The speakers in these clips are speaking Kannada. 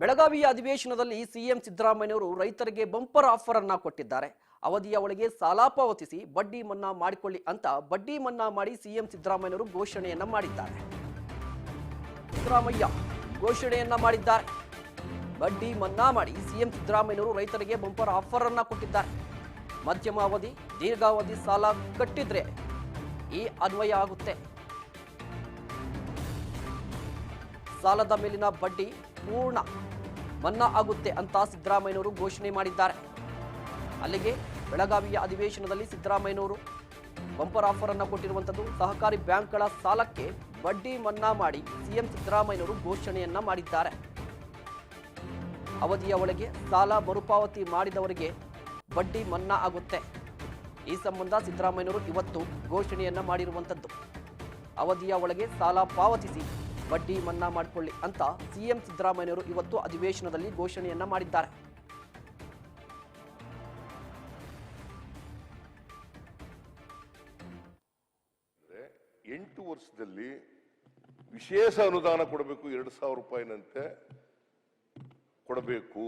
ಬೆಳಗಾವಿಯ ಅಧಿವೇಶನದಲ್ಲಿ ಸಿಎಂ ಸಿದ್ದರಾಮಯ್ಯನವರು ರೈತರಿಗೆ ಬಂಪರ್ ಆಫರ್ ಅನ್ನ ಕೊಟ್ಟಿದ್ದಾರೆ. ಅವಧಿಯ ಒಳಗೆ ಸಾಲ ಪಾವತಿಸಿ ಬಡ್ಡಿ ಮನ್ನಾ ಮಾಡಿಕೊಳ್ಳಿ ಅಂತ ಬಡ್ಡಿ ಮನ್ನಾ ಮಾಡಿ ಸಿಎಂ ಸಿದ್ದರಾಮಯ್ಯವರು ಘೋಷಣೆಯನ್ನ ಮಾಡಿದ್ದಾರೆ. ಸಿದ್ದರಾಮಯ್ಯ ಘೋಷಣೆಯನ್ನ ಮಾಡಿದ್ದಾರೆ. ಬಡ್ಡಿ ಮನ್ನಾ ಮಾಡಿ ಸಿಎಂ ಸಿದ್ದರಾಮಯ್ಯನವರು ರೈತರಿಗೆ ಬಂಪರ್ ಆಫರ್ ಅನ್ನ ಕೊಟ್ಟಿದ್ದಾರೆ. ಮಧ್ಯಮ ಅವಧಿ, ದೀರ್ಘಾವಧಿ ಸಾಲ ಕಟ್ಟಿದ್ರೆ ಈ ಅನ್ವಯ ಆಗುತ್ತೆ. ಸಾಲದ ಮೇಲಿನ ಬಡ್ಡಿ ಪೂರ್ಣ ಮನ್ನಾ ಆಗುತ್ತೆ ಅಂತ ಸಿದ್ದರಾಮಯ್ಯನವರು ಘೋಷಣೆ ಮಾಡಿದ್ದಾರೆ. ಅಲ್ಲಿಗೆ ಬೆಳಗಾವಿಯ ಅಧಿವೇಶನದಲ್ಲಿ ಸಿದ್ದರಾಮಯ್ಯನವರು ಬಂಪರ್ ಆಫರ್ ಅನ್ನು ಕೊಟ್ಟಿರುವಂಥದ್ದು, ಸಹಕಾರಿ ಬ್ಯಾಂಕ್ಗಳ ಸಾಲಕ್ಕೆ ಬಡ್ಡಿ ಮನ್ನಾ ಮಾಡಿ ಸಿಎಂ ಸಿದ್ದರಾಮಯ್ಯನವರು ಘೋಷಣೆಯನ್ನ ಮಾಡಿದ್ದಾರೆ. ಅವಧಿಯ ಒಳಗೆ ಸಾಲ ಮರುಪಾವತಿ ಮಾಡಿದವರಿಗೆ ಬಡ್ಡಿ ಮನ್ನಾ ಆಗುತ್ತೆ. ಈ ಸಂಬಂಧ ಸಿದ್ದರಾಮಯ್ಯನವರು ಇವತ್ತು ಘೋಷಣೆಯನ್ನ ಮಾಡಿರುವಂಥದ್ದು. ಅವಧಿಯ ಒಳಗೆ ಸಾಲ ಪಾವತಿಸಿ ಬಡ್ಡಿ ಮನ್ನಾ ಮಾಡಿಕೊಳ್ಳಿ ಅಂತ ಸಿಎಂ ಸಿದ್ದರಾಮಯ್ಯನವರು ಇವತ್ತು ಅಧಿವೇಶನದಲ್ಲಿ ಘೋಷಣೆಯನ್ನ ಮಾಡಿದ್ದಾರೆ. ಎಂಟು ವರ್ಷದಲ್ಲಿ ವಿಶೇಷ ಅನುದಾನ ಕೊಡಬೇಕು, ಎರಡು ಸಾವಿರ ರೂಪಾಯಿನಂತೆ ಕೊಡಬೇಕು.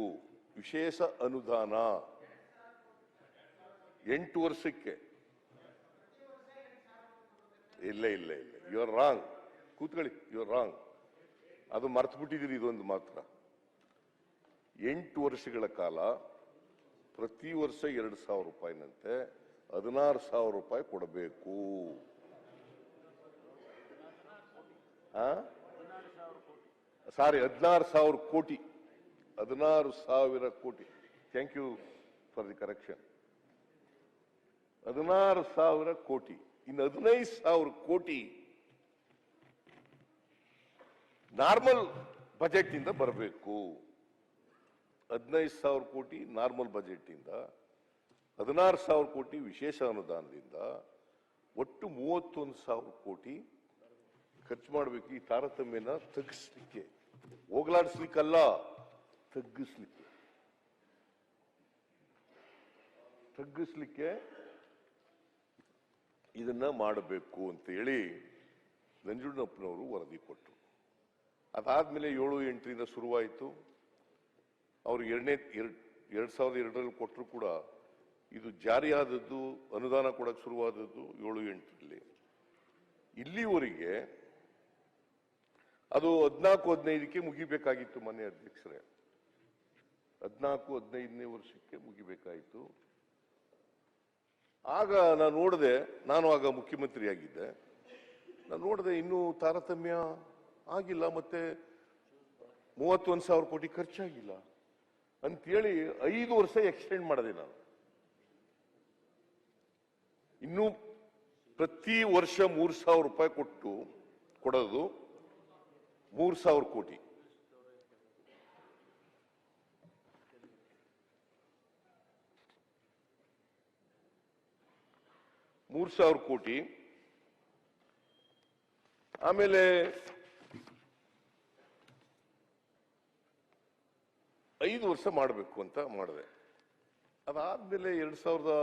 ವಿಶೇಷ ಅನುದಾನ. ಎಂಟು ವರ್ಷಕ್ಕೆ. ಇಲ್ಲ ಇಲ್ಲ ಇಲ್ಲ. ಯು ಆರ್ ರಾಂಗ್ ಕೂತ್ಕೊಳ್ಳಿ ಯು ರಾಂಗ್ ಅದು ಮರ್ತು ಬಿಟ್ಟಿದ್ದೀರಿ ಇದೊಂದು ಮಾತ್ರ. ಎಂಟು ವರ್ಷಗಳ ಕಾಲ ಪ್ರತಿ ವರ್ಷ ಎರಡು ಸಾವಿರ ರೂಪಾಯಿನಂತೆ ಹದಿನಾರು ಸಾವಿರ ರೂಪಾಯಿ ಕೊಡಬೇಕು. ಸಾರಿ, ಹದಿನಾರು ಸಾವಿರ ಕೋಟಿ. ಹದಿನಾರು ಸಾವಿರ ಕೋಟಿ. Thank you for the correction ಹದಿನಾರು ಸಾವಿರ ಕೋಟಿ. ಇನ್ನು ಹದಿನೈದು ಸಾವಿರ ಕೋಟಿ ನಾರ್ಮಲ್ ಬಜೆಟ್ ಇಂದ ಬರಬೇಕು. ಹದಿನೈದು ಸಾವಿರ ಕೋಟಿ ನಾರ್ಮಲ್ ಬಜೆಟ್ ಇಂದ ಹದಿನಾರು ಸಾವಿರ ಕೋಟಿ ವಿಶೇಷ ಅನುದಾನದಿಂದ, ಒಟ್ಟು ಮೂವತ್ತೊಂದು ಸಾವಿರ ಕೋಟಿ ಖರ್ಚು ಮಾಡಬೇಕು. ಈ ತಾರತಮ್ಯನ ತಗ್ಗಿಸ್ಲಿಕ್ಕೆ, ಹೋಗ್ಲಾಡಿಸ್ಲಿಕ್ಕಲ್ಲ, ತಗ್ಗಿಸ್ಲಿಕ್ಕೆ. ತಗ್ಗಿಸ್ಲಿಕ್ಕೆ ಇದನ್ನ ಮಾಡಬೇಕು ಅಂತ ಹೇಳಿ ನಂಜುಂಡಪ್ಪನವರು ವರದಿ ಕೊಟ್ಟರು. ಅದಾದ್ಮೇಲೆ ಏಳು ಎಂಟರಿಂದ ಶುರುವಾಯಿತು. ಅವರು ಎರಡನೇ, ಎರಡ್ ಸಾವಿರದ ಎರಡರಲ್ಲಿ ಕೊಟ್ಟರು ಕೂಡ ಇದು ಜಾರಿಯಾದದ್ದು, ಅನುದಾನ ಕೊಡಕ್ಕೆ ಶುರುವಾದದ್ದು ಏಳು ಎಂಟರಲ್ಲಿ. ಇಲ್ಲಿವರೆಗೆ ಅದು ಹದಿನಾಲ್ಕು, ಹದಿನೈದಕ್ಕೆ ಮುಗಿಬೇಕಾಗಿತ್ತು ಮನೆ ಅಧ್ಯಕ್ಷರೇ. ಹದಿನಾಲ್ಕು, ಹದಿನೈದನೇ ವರ್ಷಕ್ಕೆ ಮುಗಿಬೇಕಾಯಿತು. ಆಗ ನಾನು ನೋಡಿದೆ, ನಾನು ಆಗ ಮುಖ್ಯಮಂತ್ರಿಯಾಗಿದ್ದೆ. ನಾನು ನೋಡಿದೆ, ಇನ್ನೂ ತಾರತಮ್ಯ ಆಗಿಲ್ಲ ಮತ್ತೆ ಮೂವತ್ತೊಂದು ಸಾವಿರ ಕೋಟಿ ಖರ್ಚಾಗಿಲ್ಲ ಅಂತೇಳಿ ಐದು ವರ್ಷ ಎಕ್ಸ್ಟೆಂಡ್ ಮಾಡಿದೆ ನಾನು. ಇನ್ನು ಪ್ರತಿ ವರ್ಷ ಮೂರು ಸಾವಿರ ರೂಪಾಯಿ ಕೊಟ್ಟು ಕೊಡೋದು ಮೂರು ಸಾವಿರ ಕೋಟಿ. ಮೂರು ಸಾವಿರ ಕೋಟಿ. ಆಮೇಲೆ ಐದು ವರ್ಷ ಮಾಡಬೇಕು ಅಂತ ಮಾಡಿದೆ. ಅದಾದ್ಮೇಲೆ ಎರಡ್ ಸಾವಿರದ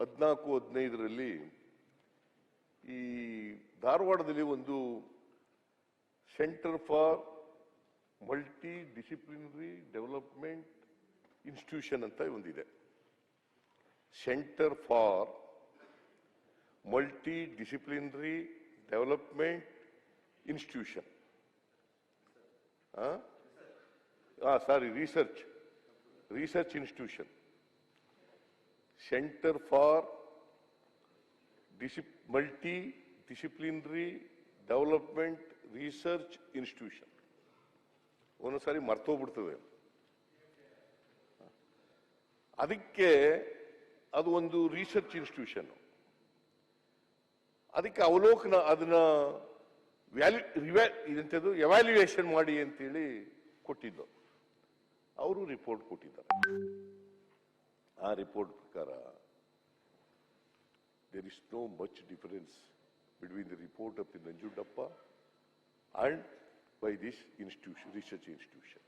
ಹದಿನಾಲ್ಕು, ಹದಿನೈದರಲ್ಲಿ ಈ ಧಾರವಾಡದಲ್ಲಿ ಒಂದು centre for multidisciplinary development institution ಅಂತ ಒಂದಿದೆ. Centre for multidisciplinary development institution. Sorry research research institution centre for multidisciplinary development research institution ಒಂದೊಂದ್ಸಾರಿ ಮರ್ತೋಗ್ಬಿಡ್ತದೆ. ಅದಕ್ಕೆ ಅದು ಒಂದು ರಿಸರ್ಚ್ ಇನ್ಸ್ಟಿಟ್ಯೂಷನ್ ಅದಕ್ಕೆ ಅವಲೋಕನ, ಅದನ್ನ ವ್ಯಾಲ್ಯೂ ಇದಂತದ್ದು ಎವ್ಯಾಲ್ಯೂಯೇಷನ್ ಮಾಡಿ ಅಂತೇಳಿ ಕೊಟ್ಟಿದ್ದು. ಅವರು ರಿಪೋರ್ಟ್ ಕೊಟ್ಟಿದ್ದಾರೆ. ಆ ರಿಪೋರ್ಟ್ ಪ್ರಕಾರ there is no much difference between the report of the Nanjundappa and by this institution research institution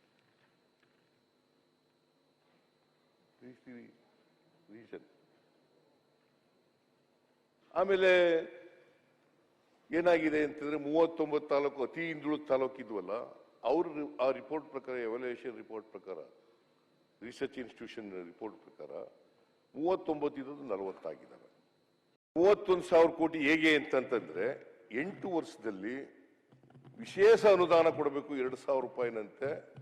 reason ಆಮೇಲೆ ಏನಾಗಿದೆ ಅಂತಂದ್ರೆ ಮೂವತ್ತೊಂಬತ್ತು ತಾಲೂಕು ಅತಿ ಹಿಂದುಳಿದ ತಾಲೂಕು ಇದ್ವಲ್ಲ ಅವ್ರ ಆ ರಿಪೋರ್ಟ್ ಪ್ರಕಾರ ಎವಾಲ್ಯೂಯೇಷನ್ ರಿಪೋರ್ಟ್ ಪ್ರಕಾರ ರಿಸರ್ಚ್ ಇನ್ಸ್ಟಿಟ್ಯೂಷನ್ ರಿಪೋರ್ಟ್ ಪ್ರಕಾರ ಮೂವತ್ತೊಂಬತ್ತಿದ್ದು ನಲವತ್ತಾಗಿದ್ದಾರೆ ಮೂವತ್ತೊಂದು ಸಾವಿರ ಕೋಟಿ ಹೇಗೆ ಅಂತಂತಂದ್ರೆ, ಎಂಟು ವರ್ಷದಲ್ಲಿ ವಿಶೇಷ ಅನುದಾನ ಕೊಡಬೇಕು, ಎರಡು ಸಾವಿರ ರೂಪಾಯಿನಂತೆ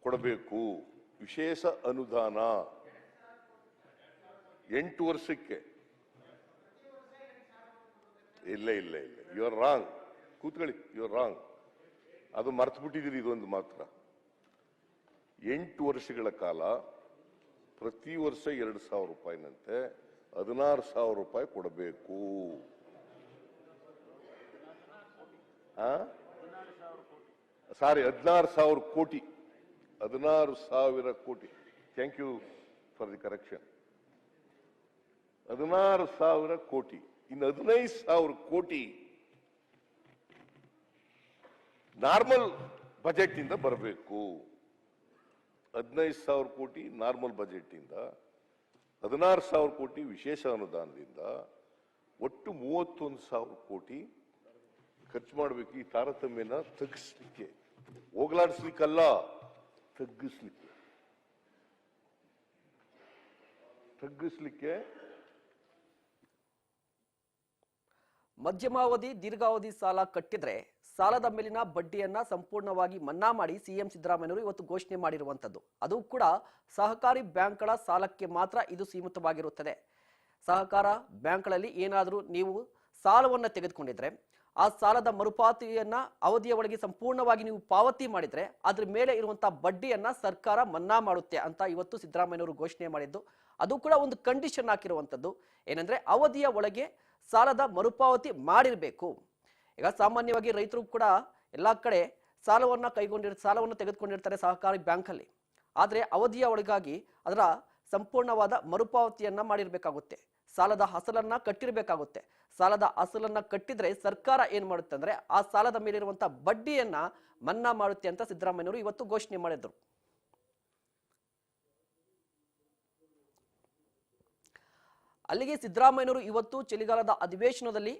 ಕೊಡಬೇಕು. ವಿಶೇಷ ಅನುದಾನ. ಎಂಟು ವರ್ಷಕ್ಕೆ. ಇಲ್ಲ ಇಲ್ಲ ಇಲ್ಲ. ಯು ಆರ್ ರಾಂಗ್ ಕೂತ್ಕೊಳ್ಳಿ. ಯು ಆರ್ ರಾಂಗ್ ಅದು ಮರ್ತು ಬಿಟ್ಟಿದ್ದೀರಿ ಇದೊಂದು ಮಾತ್ರ. ಎಂಟು ವರ್ಷಗಳ ಕಾಲ ಪ್ರತಿ ವರ್ಷ ಎರಡು ಸಾವಿರ ರೂಪಾಯಿನಂತೆ ಹದಿನಾರು ಸಾವಿರ ರೂಪಾಯಿ ಕೊಡಬೇಕು. ಸಾರಿ, ಹದಿನಾರು ಸಾವಿರ ಕೋಟಿ. ಹದಿನಾರು ಸಾವಿರ ಕೋಟಿ. Thank you for the correction ಹದಿನಾರು ಸಾವಿರ ಕೋಟಿ. ಇನ್ನು ಹದಿನೈದು ಸಾವಿರ ಕೋಟಿ ನಾರ್ಮಲ್ ಬಜೆಟ್ ಇಂದ ಬರಬೇಕು. ಹದಿನೈದು ಸಾವಿರ ಕೋಟಿ ನಾರ್ಮಲ್ ಬಜೆಟ್ ಇಂದ ಹದಿನಾರು ಸಾವಿರ ಕೋಟಿ ವಿಶೇಷ ಅನುದಾನದಿಂದ, ಒಟ್ಟು ಮೂವತ್ತೊಂದು ಸಾವಿರ ಕೋಟಿ ಖರ್ಚು ಮಾಡಬೇಕು ಈ ತಾರತಮ್ಯನ ತಗ್ಗಿಸ್ಲಿಕ್ಕೆ. ಹೋಗ್ಲಾಡಿಸ್ಲಿಕ್ಕಲ್ಲ, ತಗ್ಗಿಸ್ಲಿಕ್ಕೆ. ತಗ್ಗಿಸ್ಲಿಕ್ಕೆ ಮಧ್ಯಮಾವಧಿ, ದೀರ್ಘಾವಧಿ ಸಾಲ ಕಟ್ಟಿದ್ರೆ ಸಾಲದ ಮೇಲಿನ ಬಡ್ಡಿಯನ್ನ ಸಂಪೂರ್ಣವಾಗಿ ಮನ್ನಾ ಮಾಡಿ ಸಿಎಂ ಸಿದ್ದರಾಮಯ್ಯವರು ಇವತ್ತು ಘೋಷಣೆ ಮಾಡಿರುವಂತದ್ದು. ಅದು ಕೂಡ ಸಹಕಾರಿ ಬ್ಯಾಂಕ್ಗಳ ಸಾಲಕ್ಕೆ ಮಾತ್ರ ಇದು ಸೀಮಿತವಾಗಿರುತ್ತದೆ. ಸಹಕಾರ ಬ್ಯಾಂಕ್ಗಳಲ್ಲಿ ಏನಾದರೂ ನೀವು ಸಾಲವನ್ನು ತೆಗೆದುಕೊಂಡಿದ್ರೆ, ಆ ಸಾಲದ ಮರುಪಾವತಿಯನ್ನ ಅವಧಿಯ ಒಳಗೆ ಸಂಪೂರ್ಣವಾಗಿ ನೀವು ಪಾವತಿ ಮಾಡಿದ್ರೆ, ಅದ್ರ ಮೇಲೆ ಇರುವಂತಹ ಬಡ್ಡಿಯನ್ನ ಸರ್ಕಾರ ಮನ್ನಾ ಮಾಡುತ್ತೆ ಅಂತ ಇವತ್ತು ಸಿದ್ದರಾಮಯ್ಯವರು ಘೋಷಣೆ ಮಾಡಿದ್ದು. ಅದು ಕೂಡ ಒಂದು ಕಂಡೀಷನ್ ಹಾಕಿರುವಂತದ್ದು. ಏನಂದ್ರೆ ಅವಧಿಯ ಒಳಗೆ ಸಾಲದ ಮರುಪಾವತಿ ಮಾಡಿರಬೇಕು. ಈಗ ಸಾಮಾನ್ಯವಾಗಿ ರೈತರು ಕೂಡ ಎಲ್ಲ ಕಡೆ ಸಾಲವನ್ನ ಕೈಗೊಂಡಿರ್, ಸಾಲವನ್ನು ತೆಗೆದುಕೊಂಡಿರ್ತಾರೆ ಸಹಕಾರಿ ಬ್ಯಾಂಕಲ್ಲಿ. ಆದರೆ ಅವಧಿಯ ಒಳಗಾಗಿ ಅದರ ಸಂಪೂರ್ಣವಾದ ಮರುಪಾವತಿಯನ್ನ ಮಾಡಿರಬೇಕಾಗುತ್ತೆ. ಸಾಲದ ಹಸಲನ್ನ ಕಟ್ಟಿರ್ಬೇಕಾಗುತ್ತೆ. ಸಾಲದ ಹಸಲನ್ನ ಕಟ್ಟಿದ್ರೆ ಸರ್ಕಾರ ಏನು ಮಾಡುತ್ತೆ ಅಂದ್ರೆ ಆ ಸಾಲದ ಮೇಲಿರುವಂಥ ಬಡ್ಡಿಯನ್ನ ಮನ್ನಾ ಮಾಡುತ್ತೆ ಅಂತ ಸಿದ್ದರಾಮಯ್ಯವರು ಇವತ್ತು ಘೋಷಣೆ ಮಾಡಿದ್ರು. ಅಲ್ಲಿಗೆ ಸಿದ್ದರಾಮಯ್ಯನವರು ಇವತ್ತು ಚಳಿಗಾಲದ ಅಧಿವೇಶನದಲ್ಲಿ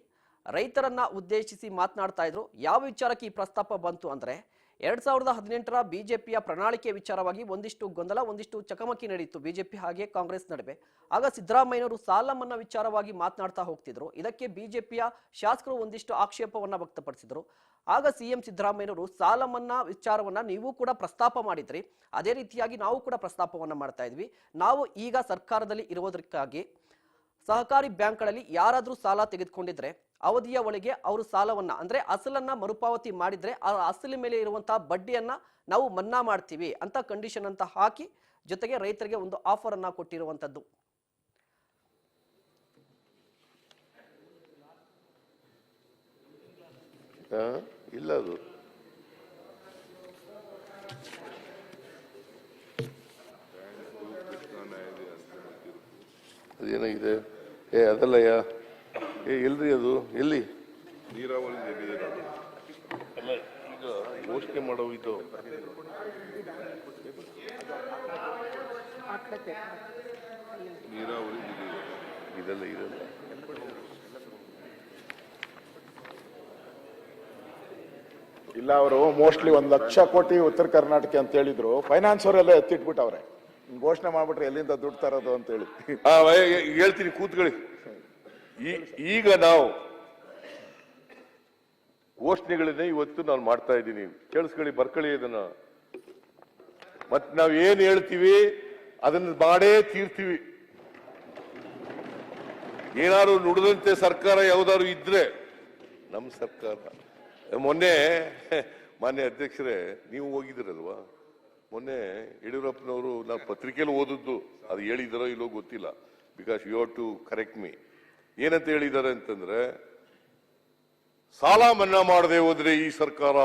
ರೈತರನ್ನ ಉದ್ದೇಶಿಸಿ ಮಾತನಾಡ್ತಾ ಇದ್ರು. ಯಾವ ವಿಚಾರಕ್ಕೆ ಈ ಪ್ರಸ್ತಾಪ ಬಂತು ಅಂದ್ರೆ, ಎರಡ್ ಸಾವಿರದ ಹದಿನೆಂಟರ ಬಿಜೆಪಿಯ ಪ್ರಣಾಳಿಕೆ ವಿಚಾರವಾಗಿ ಒಂದಿಷ್ಟು ಗೊಂದಲ, ಒಂದಿಷ್ಟು ಚಕಮಕಿ ನಡೆಯಿತು ಬಿಜೆಪಿ ಹಾಗೆ ಕಾಂಗ್ರೆಸ್ ನಡುವೆ. ಆಗ ಸಿದ್ದರಾಮಯ್ಯನವರು ಸಾಲ ಮನ್ನಾ ವಿಚಾರವಾಗಿ ಮಾತನಾಡ್ತಾ ಹೋಗ್ತಿದ್ರು. ಇದಕ್ಕೆ ಬಿಜೆಪಿಯ ಶಾಸಕರು ಒಂದಿಷ್ಟು ಆಕ್ಷೇಪವನ್ನ ವ್ಯಕ್ತಪಡಿಸಿದ್ರು. ಆಗ ಸಿಎಂ ಸಿದ್ದರಾಮಯ್ಯನವರು ಸಾಲ ಮನ್ನಾ ವಿಚಾರವನ್ನ ನೀವು ಕೂಡ ಪ್ರಸ್ತಾಪ ಮಾಡಿದ್ರಿ. ಅದೇ ರೀತಿಯಾಗಿ ನಾವು ಕೂಡ ಪ್ರಸ್ತಾಪವನ್ನ ಮಾಡ್ತಾ ಇದ್ವಿ. ನಾವು ಈಗ ಸರ್ಕಾರದಲ್ಲಿ ಇರೋದಕ್ಕಾಗಿ ಸಹಕಾರಿ ಬ್ಯಾಂಕ್ಗಳಲ್ಲಿ ಯಾರಾದರೂ ಸಾಲ ತೆಗೆದುಕೊಂಡಿದ್ರೆ ಅವಧಿಯ ಒಳಗೆ ಅವರು ಸಾಲವನ್ನ, ಅಂದ್ರೆ ಅಸಲನ್ನ ಮರುಪಾವತಿ ಮಾಡಿದ್ರೆ ಆ ಅಸಲಿ ಮೇಲೆ ಇರುವಂತಹ ಬಡ್ಡಿಯನ್ನ ನಾವು ಮನ್ನಾ ಮಾಡ್ತೀವಿ ಅಂತ ಕಂಡೀಷನ್ ಅಂತ ಹಾಕಿ ಜೊತೆಗೆ ರೈತರಿಗೆ ಒಂದು ಆಫರ್ ಅನ್ನ ಕೊಟ್ಟಿರುವಂತದ್ದು? ಇಲ್ಲ ಅದು. ಅದೇನಾಗಿದೆ ಏ, ಅದಲ್ಲಯ್ಯ. ಏ ಎಲ್ರಿ ಅದು? ಎಲ್ಲಿ? ನೀರಾವರಿ ಘೋಷಣೆ ಮಾಡೋ ಇದು. ನೀರಾವರಿ ಇದೆಲ್ಲ ಇದೆಲ್ಲ. ಇಲ್ಲ ಅವರು ಮೋಸ್ಟ್ಲಿ ಒಂದ್ ಲಕ್ಷ ಕೋಟಿ ಉತ್ತರ ಕರ್ನಾಟಕ ಅಂತ ಹೇಳಿದ್ರು. ಫೈನಾನ್ಸ್ ಅವರೆಲ್ಲ ಎತ್ತಿಟ್ಬಿಟ್ಟವ್ರೆ. ಘೋಷಣೆ ಮಾಡ್ಬಿಟ್ರೆ ಎಲ್ಲಿಂದ ದುಡ್ಡು ತರೋದು ಅಂತ ಏ- ಹೇಳ್ತೀನಿ ಕೂತ್ಕೊಳ್ಳಿ. ಈಗ ನಾವು ಘೋಷಣೆಗಳನ್ನೇ ಇವತ್ತು ನಾನು ಮಾಡ್ತಾ ಇದ್ದೀನಿ. ಕೇಳಿಸ್ಕೊಳ್ಳಿ, ಬರ್ಕೊಳ್ಳಿ ಇದನ್ನ. ಮತ್ ನಾವ್ ಏನ್ ಹೇಳ್ತೀವಿ, ಅದನ್ನ ಮಾಡೇ ತೀರ್ತೀವಿ. ಏನಾದ್ರು ನುಡಿದಂತೆ ಸರ್ಕಾರ ಯಾವ್ದಾದ್ರು ಇದ್ರೆ ನಮ್ಮ ಸರ್ಕಾರ. ಮೊನ್ನೆ, ಮಾನ್ಯ ಅಧ್ಯಕ್ಷರೇ, ನೀವು ಹೋಗಿದ್ದೀರಲ್ವಾ ಮೊನ್ನೆ ಯಡಿಯೂರಪ್ಪನವರು ನಾವು ಪತ್ರಿಕೆಯಲ್ಲಿ ಓದಿದ್ದು, ಅದು ಹೇಳಿದಾರೋ ಇಲ್ಲೋ ಗೊತ್ತಿಲ್ಲ. Because you have to correct me ಏನಂತ ಹೇಳಿದ್ದಾರೆ ಅಂತಂದ್ರೆ, ಸಾಲ ಮನ್ನಾ ಮಾಡದೆ ಹೋದ್ರೆ ಈ ಸರ್ಕಾರ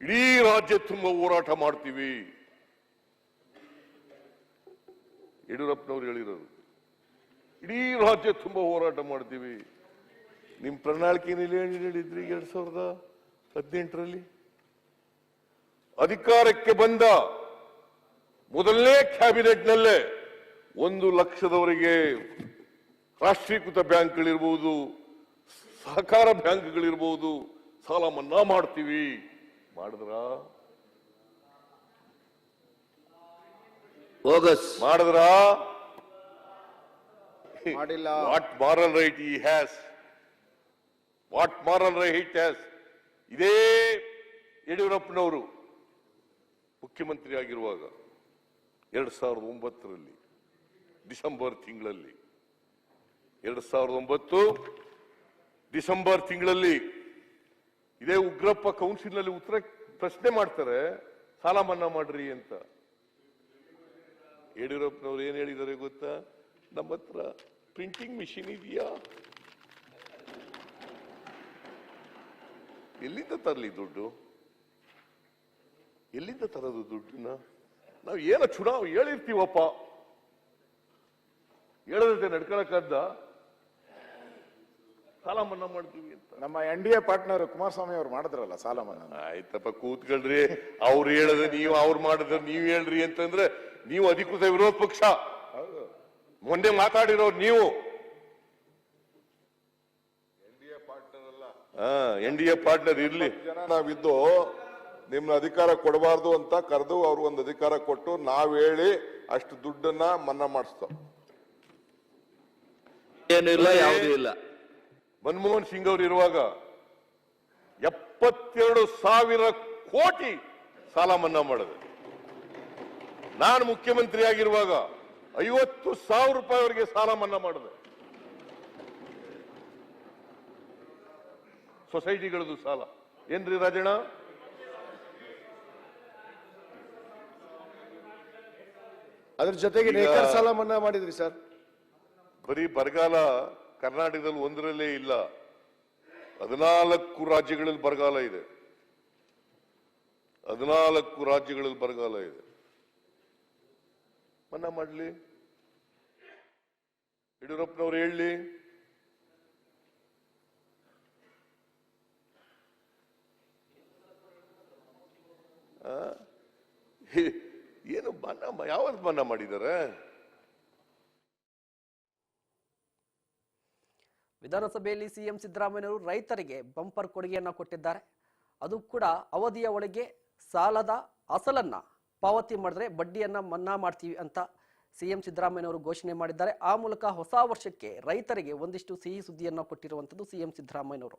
ಇಡೀ ರಾಜ್ಯ ತುಂಬ ಹೋರಾಟ ಮಾಡ್ತೀವಿ. ಯಡಿಯೂರಪ್ಪನವ್ರು ಹೇಳಿರೋದು, ಇಡೀ ರಾಜ್ಯ ತುಂಬ ಹೋರಾಟ ಮಾಡ್ತೀವಿ. ನಿಮ್ ಪ್ರಣಾಳಿಕೆಯಲ್ಲಿ ಏನ್ ಹೇಳಿದ್ರಿ ಎರಡ್ ಸಾವಿರದ ಹದಿನೆಂಟರಲ್ಲಿ? ಅಧಿಕಾರಕ್ಕೆ ಬಂದ ಮೊದಲನೇ ಕ್ಯಾಬಿನೆಟ್ನಲ್ಲೇ ಒಂದು ಲಕ್ಷದವರೆಗೆ ರಾಷ್ಟ್ರೀಕೃತ ಬ್ಯಾಂಕ್ಗಳಿರ್ಬೋದು ಸಹಕಾರ ಬ್ಯಾಂಕ್ಗಳಿರ್ಬೋದು ಸಾಲ ಮನ್ನಾ ಮಾಡ್ತೀವಿ. ಮಾಡಿದ್ರ? ಮಾಡಿದ್ರ? ಮಾಡಿಲ್ಲ. ವಾಟ್ ಮಾರಲ್ ರೈಟ್ ಈ has what moral right has ಇದೇ ಯಡಿಯೂರಪ್ಪನವರು ಮುಖ್ಯಮಂತ್ರಿ ಆಗಿರುವಾಗ ಎರಡ್ ಸಾವಿರದ ಒಂಬತ್ತರಲ್ಲಿ ಡಿಸೆಂಬರ್ ತಿಂಗಳಲ್ಲಿ ಎರಡ್ ಸಾವಿರದ ಒಂಬತ್ತು ಡಿಸೆಂಬರ್ ತಿಂಗಳಲ್ಲಿ ಇದೇ ಉಗ್ರಪ್ಪ ಕೌನ್ಸಿಲ್ನಲ್ಲಿ ಉತ್ತರ ಪ್ರಶ್ನೆ ಮಾಡ್ತಾರೆ, ಸಾಲ ಮನ್ನಾ ಮಾಡ್ರಿ ಅಂತ. ಯಡಿಯೂರಪ್ಪನವ್ರು ಏನ್ ಹೇಳಿದ್ದಾರೆ ಗೊತ್ತಾ? ನಮ್ಮ ಹತ್ರ ಪ್ರಿಂಟಿಂಗ್ ಮಿಷಿನ್ ಇದೆಯಾ? ಎಲ್ಲಿಂದ ತರಲಿ ದುಡ್ಡು? ಎಲ್ಲಿಂದ ತರೋದು ದುಡ್ಡನ್ನ? ನಾವು ಏನೋ ಚುನಾವ್ ಹೇಳಿರ್ತೀವಪ್ಪ. ಹೇಳದಂತೆ ನಡ್ಕೊಳಕ್ಕದ್ದ ಸಾಲ ಮನ್ನಾ ಮಾಡ್ತೀವಿ ಅಂತ. ನಮ್ಮ N D A partner Kumaraswamy ಅವ್ರು ಮಾಡಿದ್ರಲ್ಲ ಸಾಲ ಮನ್ನಾ ಆಯ್ತಪ್ಪ ಕೂತ್ಕೊಳ್ರಿ. ಅವ್ರು ಹೇಳದ ನೀವು ಅವ್ರು ಮಾಡಿದ್ರೆ ನೀವ್ ಹೇಳ್ರಿ ಅಂತಂದ್ರೆ ನೀವು ಅಧಿಕೃತ ವಿರೋಧ ಪಕ್ಷ. ಮೊನ್ನೆ ಮಾತಾಡಿರೋರು ನೀವು. ಎನ್ ಡಿ ಎ ಪಾರ್ಟ್ನರ್ ಇರ್ಲಿ. ಜನ ನಾವಿದ್ದು ನಿಮ್ನ ಅಧಿಕಾರ ಕೊಡಬಾರ್ದು ಅಂತ ಕರೆದು ಅವ್ರಿಗೆ ಒಂದು ಅಧಿಕಾರ ಕೊಟ್ಟು ನಾವ್ ಹೇಳಿ ಅಷ್ಟು ದುಡ್ಡನ್ನ ಮನ್ನಾ ಮಾಡಿಸ್ತಾವ್. ಏನಿಲ್ಲ ಯಾವುದೂ ಇಲ್ಲ. ಮನಮೋಹನ್ ಸಿಂಗ್ ಅವರು ಇರುವಾಗ ಎಪ್ಪತ್ತೆರಡು ಸಾವಿರ ಕೋಟಿ ಸಾಲ ಮನ್ನಾ ಮಾಡಿದೆ ನಾನು ಮುಖ್ಯಮಂತ್ರಿ ಆಗಿರುವಾಗ ಐವತ್ತು ಸಾವಿರ ರೂಪಾಯಿವರೆಗೆ ಸಾಲ ಮನ್ನಾ ಮಾಡಿದೆ. ಸೊಸೈಟಿಗಳದು ಸಾಲ. ಏನ್ರಿ ರಾಜಣ್ಣ? ಅದ್ರ ಜೊತೆಗೆ ನೇಕಾರ ಸಾಲ ಮನ್ನಾ ಮಾಡಿದ್ರಿ ಸರ್. ಬರೀ ಬರಗಾಲ ಕರ್ನಾಟಕದಲ್ಲಿ ಒಂದರಲ್ಲೇ ಇಲ್ಲ. ಹದಿನಾಲ್ಕು ರಾಜ್ಯಗಳಲ್ಲಿ ಬರಗಾಲ ಇದೆ. ಹದಿನಾಲ್ಕು ರಾಜ್ಯಗಳಲ್ಲಿ ಬರಗಾಲ ಇದೆ. ಮನ್ನಾ ಮಾಡ್ಲಿ. ಯಡಿಯೂರಪ್ಪನವ್ರು ಹೇಳಿ. ಏನು ಮನ್ನಾ ಯಾವತ್ತು ಮನ್ನಾ ಮಾಡಿದ್ದಾರೆ ವಿಧಾನಸಭೆಯಲ್ಲಿ ಸಿಎಂ ಸಿದ್ದರಾಮಯ್ಯವರು ರೈತರಿಗೆ ಬಂಪರ್ ಕೊಡುಗೆಯನ್ನು ಕೊಟ್ಟಿದ್ದಾರೆ. ಅದು ಕೂಡ ಅವಧಿಯ ಒಳಗೆ ಸಾಲದ ಅಸಲನ್ನು ಪಾವತಿ ಮಾಡಿದ್ರೆ ಬಡ್ಡಿಯನ್ನು ಮನ್ನಾ ಮಾಡ್ತೀವಿ ಅಂತ ಸಿಎಂ ಸಿದ್ದರಾಮಯ್ಯವರು ಘೋಷಣೆ ಮಾಡಿದ್ದಾರೆ. ಆ ಮೂಲಕ ಹೊಸ ವರ್ಷಕ್ಕೆ ರೈತರಿಗೆ ಒಂದಿಷ್ಟು ಸಿಹಿ ಸುದ್ದಿಯನ್ನು ಕೊಟ್ಟಿರುವಂತದ್ದು ಸಿಎಂ ಸಿದ್ದರಾಮಯ್ಯವರು